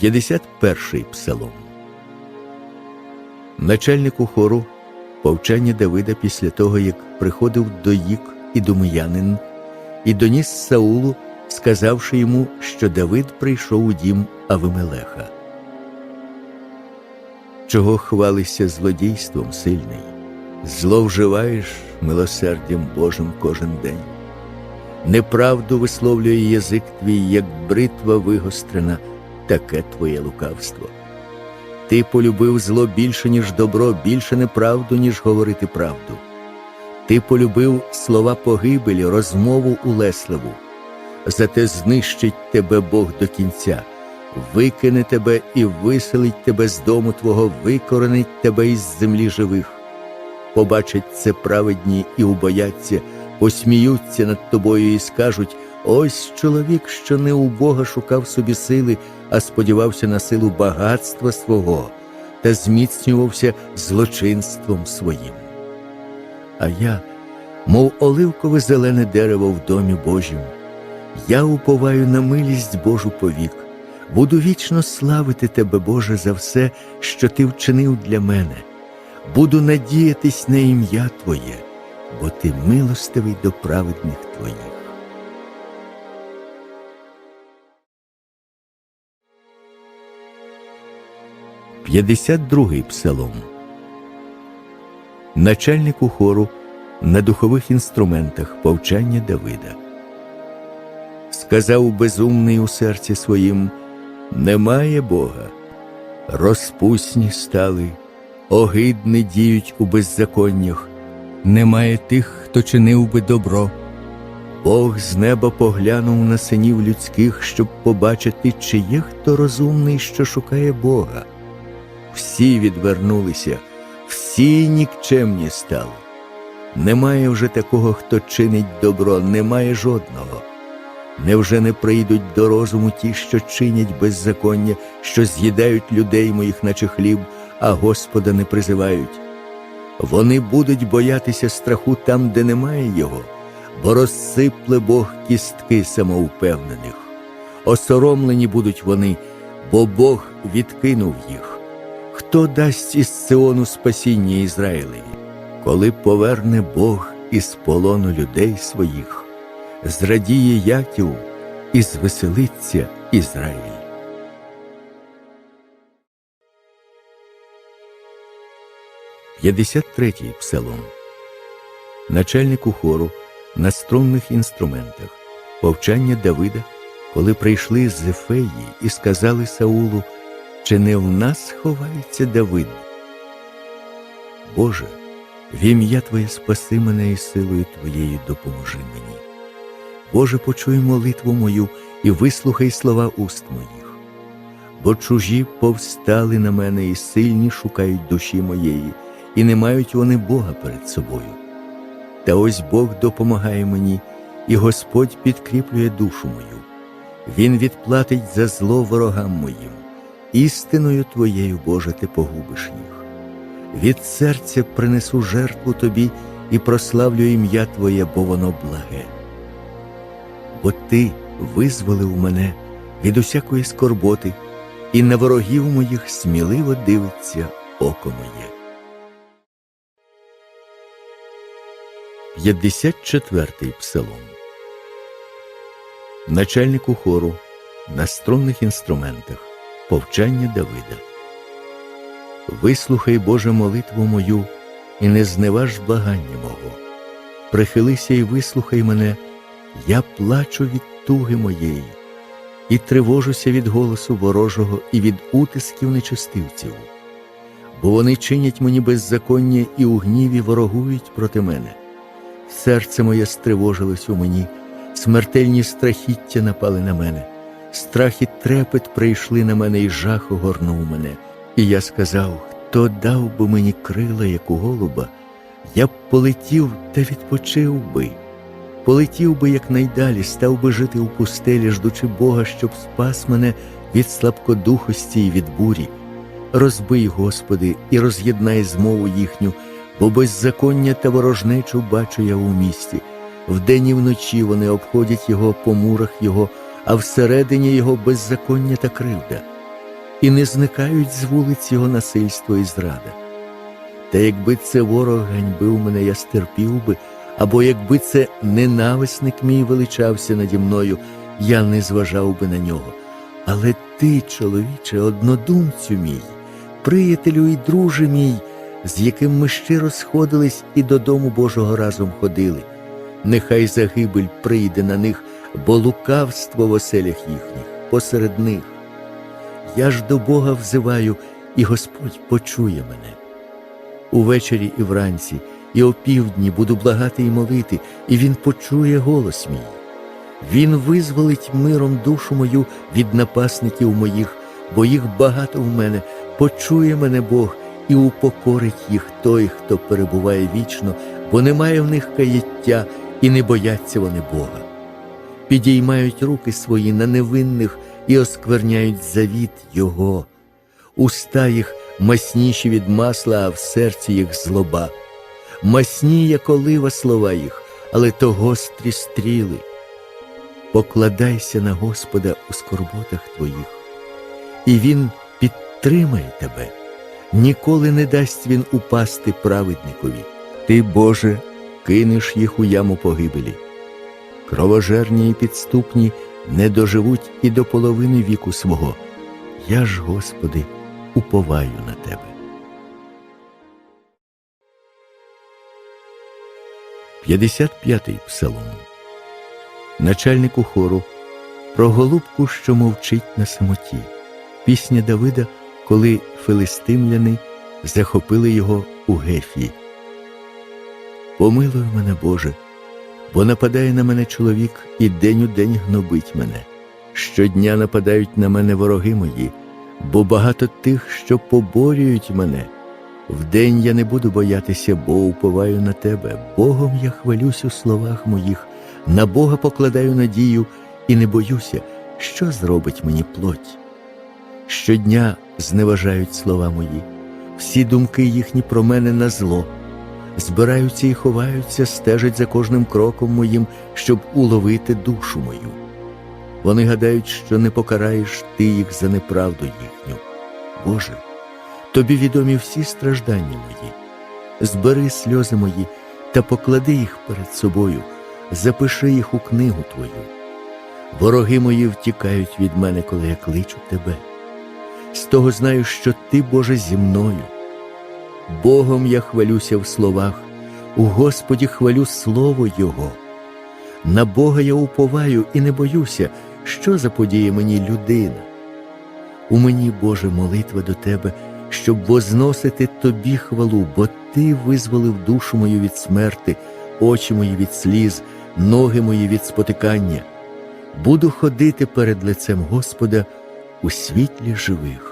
51 псалом. Начальнику хору повчання Давида після того, як приходив доїк і думиянин, і доніс Саулу, сказавши йому, що Давид прийшов у дім Авимелеха. Чого хвалишся злодійством сильний, зловживаєш милосердям Божим кожен день. Неправду висловлює язик твій, як бритва вигострена, таке твоє лукавство. Ти полюбив зло більше, ніж добро, більше неправду, ніж говорити правду. Ти полюбив слова погибелі, розмову улесливу. Зате знищить тебе Бог до кінця, викине тебе і виселить тебе з дому твого, викоренить тебе із землі живих. Побачать це праведні і убояться, посміються над тобою і скажуть: ось чоловік, що не у Бога шукав собі сили, а сподівався на силу багатства свого та зміцнювався злочинством своїм. А я, мов оливкове зелене дерево в домі Божім, я уповаю на милість Божу повік, буду вічно славити Тебе, Боже, за все, що Ти вчинив для мене, буду надіятись на ім'я Твоє, бо Ти милостивий до праведних Твоїх. П'ятдесят другий псалом. Начальнику хору на духових інструментах повчання Давида. Сказав безумний у серці своїм: Немає Бога. Розпусні стали, огидне діють у беззаконнях, немає тих, хто чинив би добро. Бог з неба поглянув на синів людських, щоб побачити, чи є хто розумний, що шукає Бога. Всі відвернулися, всі нікчемні стали. Немає вже такого, хто чинить добро, немає жодного. Невже не прийдуть до розуму ті, що чинять беззаконня, що з'їдають людей моїх, наче хліб, а Господа не призивають? Вони будуть боятися страху там, де немає його, бо розсипле Бог кістки самовпевнених. Осоромлені будуть вони, бо Бог відкинув їх. Хто дасть із Сиону спасіння Ізраїлеві, коли поверне Бог із полону людей своїх? зрадіє Яків і звеселиться Ізраїль. П'ятдесят третій псалом. Начальнику хору на струнних інструментах повчання Давида, коли прийшли з Ефеї і сказали Саулу, чи не в нас ховається Давид? Боже, в ім'я Твоє спаси мене і силою Твоєю допоможи мені. Боже, почуй молитву мою і вислухай слова уст моїх, бо чужі повстали на мене і сильні шукають душі моєї, і не мають вони Бога перед собою. Та ось Бог допомагає мені, і Господь підкріплює душу мою. Він відплатить за зло ворогам моїм, істиною Твоєю, Боже, ти погубиш їх. Від серця принесу жертву Тобі і прославлю ім'я Твоє, бо воно благе бо ти визволив мене від усякої скорботи, і на ворогів моїх сміливо дивиться око моє. 54-й псалом. Начальнику хору на струнних інструментах повчання Давида. Вислухай Боже молитву мою і не зневаж благання мого. Прихилися і вислухай мене я плачу від туги моєї, і тривожуся від голосу ворожого і від утисків нечистивців, бо вони чинять мені беззаконня і у гніві ворогують проти мене. Серце моє стривожилось у мені, смертельні страхіття напали на мене, страх і трепет прийшли на мене, і жах огорнув мене. І я сказав: хто дав би мені крила, як у голуба, я б полетів та відпочив би полетів би якнайдалі, став би жити у пустелі, ждучи Бога, щоб спас мене від слабкодухості і від бурі. Розбий, Господи, і роз'єднай змову їхню, бо беззаконня та ворожнечу бачу я у місті. Вдень і вночі вони обходять його по мурах його, а всередині його беззаконня та кривда. і не зникають з вулиць його насильство і зрада. Та якби це ворог ганьбив мене, я стерпів би, або якби це ненависник мій величався наді мною, я не зважав би на нього. Але ти, чоловіче, однодумцю мій, приятелю і друже мій, з яким ми щиро сходились і додому Божого разом ходили, нехай загибель прийде на них, бо лукавство в оселях їхніх посеред них. Я ж до Бога взиваю, і Господь почує мене. Увечері і вранці, і опівдні буду благати і молити, і Він почує голос мій. Він визволить миром душу мою від напасників моїх, бо їх багато в мене, почує мене Бог і упокорить їх той, хто перебуває вічно, бо немає в них каяття, і не бояться вони Бога. Підіймають руки свої на невинних і оскверняють завіт Його. Уста їх масніші від масла, а в серці їх злоба. Масні, як олива слова їх, але то гострі стріли. Покладайся на Господа у скорботах твоїх, і Він підтримає тебе, ніколи не дасть він упасти праведникові. Ти, Боже, кинеш їх у яму погибелі. Кровожерні і підступні не доживуть і до половини віку свого. Я ж, Господи, уповаю на Тебе. П'ятдесят п'ятий псалом. Начальнику хору про голубку, що мовчить на самоті. Пісня Давида, коли филистимляни захопили його у Гефі. Помилуй мене, Боже, бо нападає на мене чоловік і день у день гнобить мене. Щодня нападають на мене вороги мої, бо багато тих, що поборюють мене. Вдень я не буду боятися, бо уповаю на тебе. Богом я хвалюсь у словах моїх, на Бога покладаю надію і не боюся, що зробить мені плоть. Щодня зневажають слова мої, всі думки їхні про мене на зло. Збираються і ховаються, стежать за кожним кроком моїм, щоб уловити душу мою. Вони гадають, що не покараєш ти їх за неправду їхню. Боже, тобі відомі всі страждання мої. Збери сльози мої та поклади їх перед собою, запиши їх у книгу Твою. Вороги мої втікають від мене, коли я кличу тебе. З того знаю, що ти, Боже, зі мною. Богом я хвалюся в словах, у Господі хвалю слово Його. На Бога я уповаю і не боюся, що заподіє мені людина. У мені, Боже, молитва до Тебе, щоб возносити Тобі хвалу, бо Ти визволив душу мою від смерти, очі мої від сліз, ноги мої від спотикання. Буду ходити перед лицем Господа у світлі живих.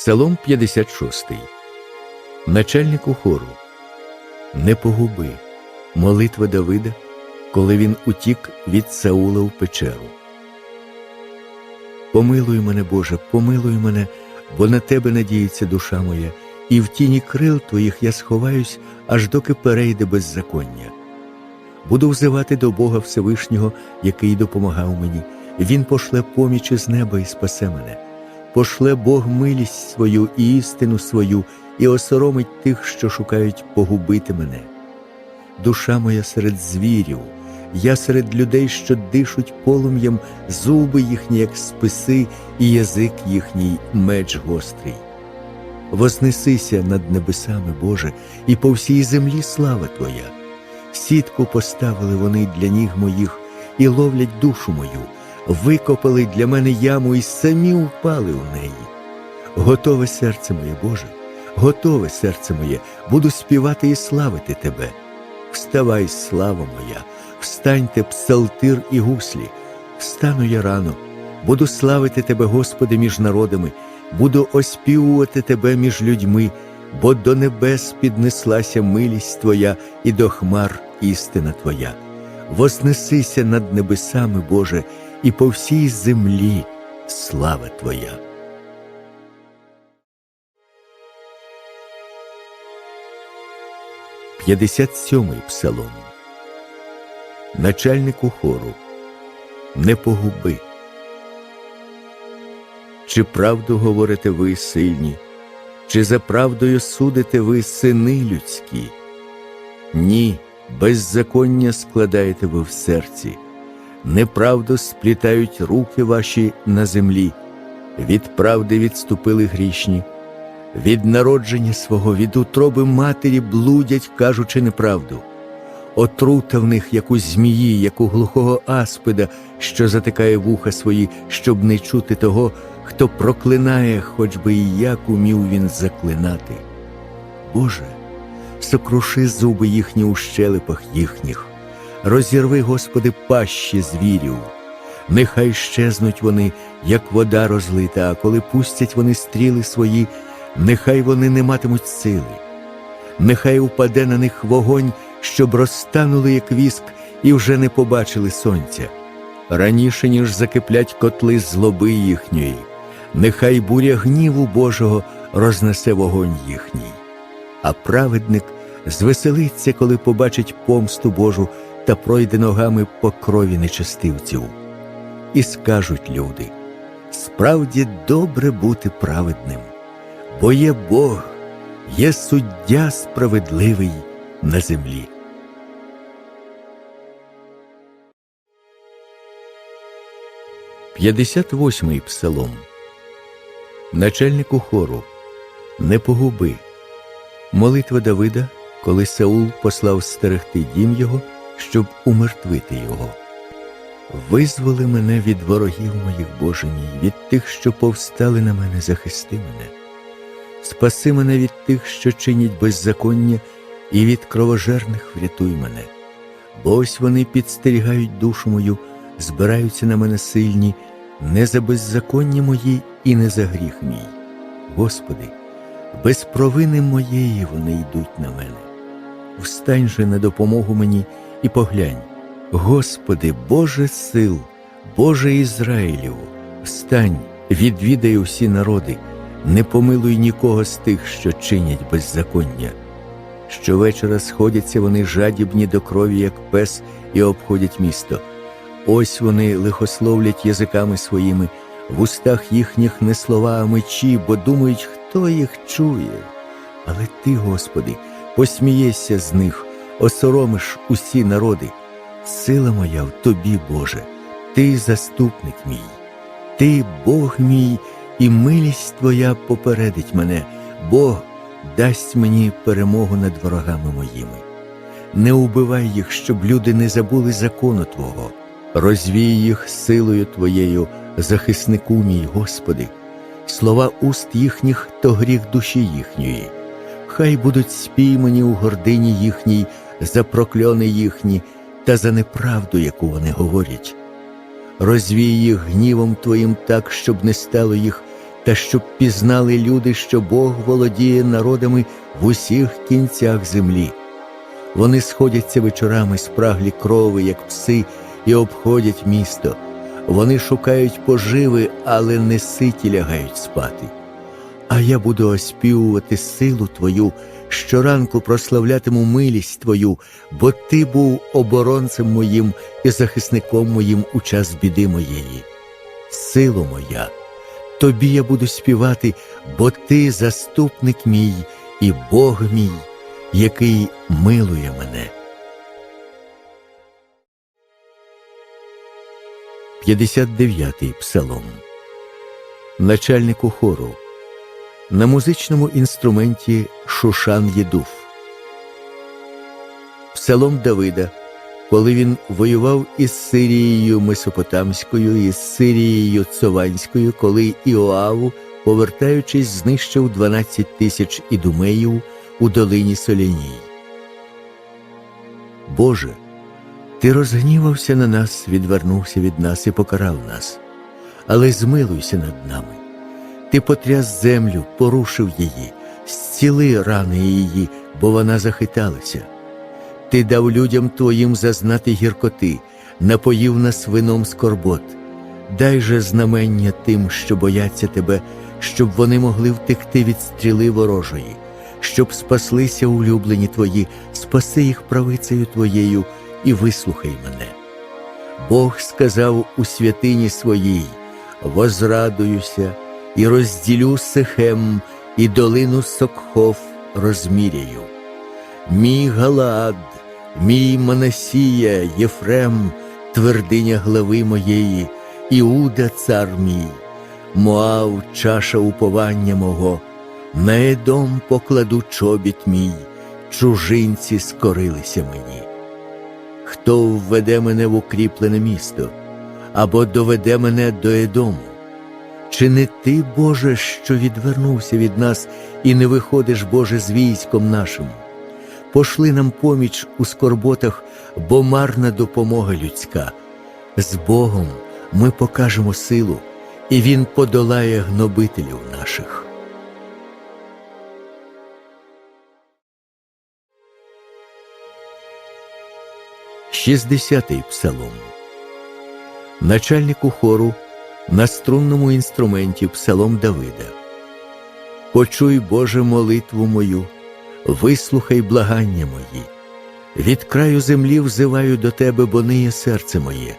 Псалом 56 Начальнику хору Не погуби молитва Давида, коли він утік від Саула в печеру. Помилуй мене, Боже, помилуй мене, бо на тебе надіється душа моя, і в тіні крил твоїх я сховаюсь, аж доки перейде беззаконня. Буду взивати до Бога Всевишнього, який допомагав мені. Він пошле поміч із неба і спасе мене. Пошле Бог милість свою і істину свою, і осоромить тих, що шукають погубити мене. Душа моя серед звірів, я серед людей, що дишуть полум'ям, зуби їхні, як списи, і язик їхній меч гострий. Вознесися над небесами, Боже, і по всій землі слава Твоя. Сітку поставили вони для ніг моїх і ловлять душу мою, викопали для мене яму і самі впали у неї. Готове серце моє, Боже, готове серце моє, буду співати і славити Тебе. Вставай, слава моя, встаньте псалтир і гуслі, встану я рано, буду славити Тебе, Господи, між народами, буду оспівувати Тебе між людьми, бо до небес піднеслася милість Твоя і до хмар істина Твоя. Вознесися над небесами, Боже, і по всій землі слава Твоя. П'ятдесят сьомий псалом. начальнику хору, не погуби. Чи правду говорите ви сильні, чи за правдою судите ви сини людські? Ні, беззаконня складаєте ви в серці, неправду сплітають руки ваші на землі, від правди відступили грішні, від народження свого, від утроби матері блудять, кажучи неправду. Отрута в них, як у змії, як у глухого аспида, що затикає вуха свої, щоб не чути того, хто проклинає, хоч би і як умів він заклинати. Боже, сокруши зуби їхні у щелепах їхніх, розірви, Господи, пащі звірів. Нехай щезнуть вони, як вода розлита, а коли пустять вони стріли свої, нехай вони не матимуть сили. Нехай упаде на них вогонь, щоб розтанули, як віск, і вже не побачили сонця. Раніше, ніж закиплять котли злоби їхньої, нехай буря гніву Божого рознесе вогонь їхній. А праведник звеселиться, коли побачить помсту Божу та пройде ногами по крові нечестивців. І скажуть люди: справді добре бути праведним, бо є Бог, є суддя справедливий на землі. П'ятдесят восьмий псалом. Начальнику хору Не погуби. Молитва Давида, коли Саул послав стерегти дім його, щоб умертвити його. Визволи мене від ворогів моїх Боже мій, від тих, що повстали на мене, захисти мене. Спаси мене від тих, що чинять беззаконня, і від кровожерних врятуй мене. Бо ось вони підстерігають душу мою, збираються на мене сильні, не за беззаконня мої і не за гріх мій. Господи, без провини моєї вони йдуть на мене. Встань же на допомогу мені і поглянь. Господи, Боже сил, Боже Ізраїлів, встань, відвідай усі народи, не помилуй нікого з тих, що чинять беззаконня. Щовечора сходяться вони жадібні до крові, як пес, і обходять місто. Ось вони лихословлять язиками своїми, в устах їхніх не слова, а мечі, бо думають, хто їх чує. Але ти, Господи, посмієшся з них, осоромиш усі народи. Сила моя в тобі, Боже, ти заступник мій, ти Бог мій, і милість Твоя попередить мене, Бог дасть мені перемогу над ворогами моїми. Не убивай їх, щоб люди не забули закону Твого, розвій їх силою Твоєю, захиснику мій, Господи, слова уст їхніх то гріх душі їхньої. Хай будуть спіймані у гордині їхній, за прокльони їхні та за неправду, яку вони говорять. Розвій їх гнівом Твоїм так, щоб не стало їх, та щоб пізнали люди, що Бог володіє народами в усіх кінцях землі. Вони сходяться вечорами спраглі крови, як пси, і обходять місто. Вони шукають поживи, але не ситі лягають спати. А я буду оспівувати силу Твою, щоранку прославлятиму милість Твою, бо Ти був оборонцем моїм і захисником моїм у час біди моєї. Сило моя, Тобі я буду співати, бо Ти заступник мій і Бог мій, який милує мене. 59-й псалом. Начальнику хору на музичному інструменті Шушан Єдуф. Псалом Давида, коли він воював із Сирією Месопотамською і Сирією Цованською, коли Іоаву, повертаючись, знищив 12 тисяч ідумеїв у долині Соляній. Боже, ти розгнівався на нас, відвернувся від нас і покарав нас, але змилуйся над нами. Ти потряс землю, порушив її, зціли рани її, бо вона захиталася. Ти дав людям твоїм зазнати гіркоти, напоїв нас вином скорбот. Дай же знамення тим, що бояться тебе, щоб вони могли втекти від стріли ворожої, щоб спаслися улюблені твої, спаси їх правицею твоєю і вислухай мене. Бог сказав у святині своїй: возрадуюся і розділю Сихем, і долину Сокхов розміряю. Мій Галаад, мій Манасія, Єфрем, твердиня глави моєї, Іуда цар мій, Моав, чаша уповання мого, на Едом покладу чобіт мій, чужинці скорилися мені. Хто введе мене в укріплене місто, або доведе мене до Едому? Чи не ти, Боже, що відвернувся від нас і не виходиш, Боже, з військом нашим? Пошли нам поміч у скорботах, бо марна допомога людська. З Богом ми покажемо силу, і Він подолає гнобителів наших. Шістдесятий псалом. Начальнику хору на струнному інструменті псалом Давида. Почуй, Боже, молитву мою, вислухай благання мої. Від краю землі взиваю до тебе, бо ниє серце моє.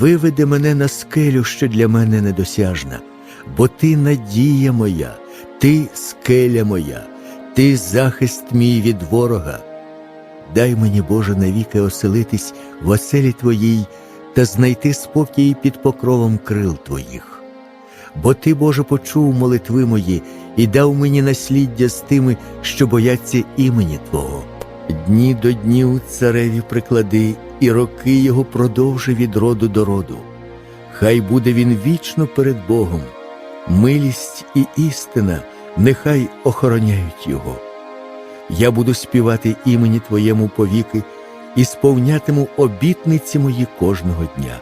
Виведи мене на скелю, що для мене недосяжна, бо ти надія моя, ти скеля моя, ти захист мій від ворога. Дай мені, Боже, навіки оселитись в оселі Твоїй та знайти спокій під покровом крил Твоїх. Бо Ти, Боже, почув молитви мої і дав мені насліддя з тими, що бояться імені Твого. Дні до днів цареві приклади, і роки його продовжи від роду до роду. Хай буде він вічно перед Богом, милість і істина нехай охороняють його. Я буду співати імені Твоєму повіки і сповнятиму обітниці мої кожного дня.